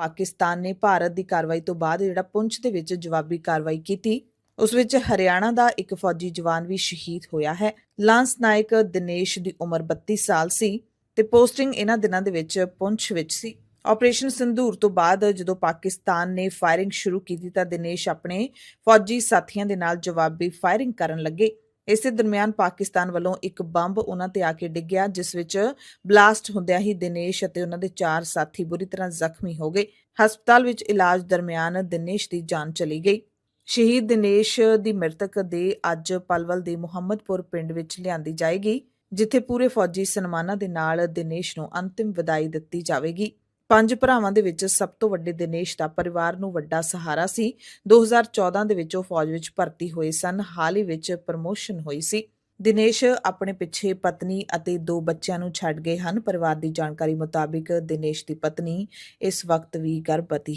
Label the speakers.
Speaker 1: ਪਾਕਿਸਤਾਨ ਨੇ ਭਾਰਤ ਦੀ ਕਾਰਵਾਈ ਤੋਂ ਬਾਅਦ ਜਿਹੜਾ ਪੁੰਛ ਦੇ ਵਿੱਚ ਜਵਾਬੀ ਕਾਰਵਾਈ ਕੀਤੀ। ਉਸ ਵਿੱਚ ਹਰਿਆਣਾ ਦਾ ਇੱਕ ਫੌਜੀ ਜਵਾਨ ਵੀ ਸ਼ਹੀਦ ਹੋਇਆ ਹੈ। ਲਾਂਸ ਨਾਇਕ ਦਿਨੇਸ਼ ਦੀ ਉਮਰ 32 ਸਾਲ ਸੀ ਤੇ ਪੋਸਟਿੰਗ ਇਹਨਾਂ ਦਿਨਾਂ ਦੇ ਵਿੱਚ ਪੁੰਛ ਵਿੱਚ ਸੀ। ਆਪਰੇਸ਼ਨ ਸੰਧੂਰ ਤੋਂ ਬਾਅਦ ਜਦੋਂ ਪਾਕਿਸਤਾਨ ਨੇ ਫਾਇਰਿੰਗ ਸ਼ੁਰੂ ਕੀਤੀ ਤਾਂ ਦਿਨੇਸ਼ ਆਪਣੇ ਫੌਜੀ ਸਾਥੀਆਂ ਦੇ ਨਾਲ ਜਵਾਬੀ ਫਾਇਰਿੰਗ ਕਰਨ ਲੱਗੇ। ਇਸੇ ਦਰਮਿਆਨ ਪਾਕਿਸਤਾਨ ਵੱਲੋਂ ਇੱਕ ਬੰਬ ਉਹਨਾਂ ਤੇ ਆ ਕੇ ਡਿੱਗਿਆ, ਜਿਸ ਵਿੱਚ ਬਲਾਸਟ ਹੁੰਦਿਆਂ ਹੀ ਦਿਨੇਸ਼ ਅਤੇ ਉਹਨਾਂ ਦੇ ਚਾਰ ਸਾਥੀ ਬੁਰੀ ਤਰ੍ਹਾਂ ਜ਼ਖਮੀ ਹੋ ਗਏ। ਹਸਪਤਾਲ ਵਿੱਚ ਇਲਾਜ ਦਰਮਿਆਨ ਦਿਨੇਸ਼ ਦੀ ਜਾਨ ਚਲੀ ਗਈ। ਸ਼ਹੀਦ ਦਿਨੇਸ਼ ਦੀ ਮ੍ਰਿਤਕ ਦੇ ਅੱਜ ਪਲਵਲ ਦੇ ਮੁਹੰਮਦਪੁਰ ਪਿੰਡ ਵਿੱਚ ਲਿਆਂਦੀ ਜਾਏਗੀ, ਜਿੱਥੇ ਪੂਰੇ ਫੌਜੀ ਸਨਮਾਨਾਂ ਦੇ ਨਾਲ ਦਿਨੇਸ਼ ਨੂੰ ਅੰਤਿਮ ਵਿਦਾਈ ਦਿੱਤੀ ਜਾਵੇਗੀ। ਪੰਜ ਭਰਾਵਾਂ ਦੇ ਵਿੱਚ ਸਭ ਤੋਂ ਵੱਡੇ ਦਿਨੇਸ਼ ਦਾ ਪਰਿਵਾਰ ਨੂੰ ਵੱਡਾ ਸਹਾਰਾ ਸੀ। 2014 ਦੇ ਵਿੱਚ ਉਹ ਫੌਜ ਵਿੱਚ ਭਰਤੀ ਹੋਏ ਸਨ। ਹਾਲ ਹੀ ਵਿੱਚ ਪ੍ਰਮੋਸ਼ਨ ਹੋਈ ਸੀ। ਦਿਨੇਸ਼ ਆਪਣੇ ਪਿੱਛੇ ਪਤਨੀ ਅਤੇ ਦੋ ਬੱਚਿਆਂ ਨੂੰ ਛੱਡ ਗਏ ਹਨ। ਪਰਿਵਾਰ ਦੀ ਜਾਣਕਾਰੀ ਮੁਤਾਬਿਕ ਦਿਨੇਸ਼ ਦੀ ਪਤਨੀ ਇਸ ਵਕਤ ਵੀ ਗਰਭਵਤੀ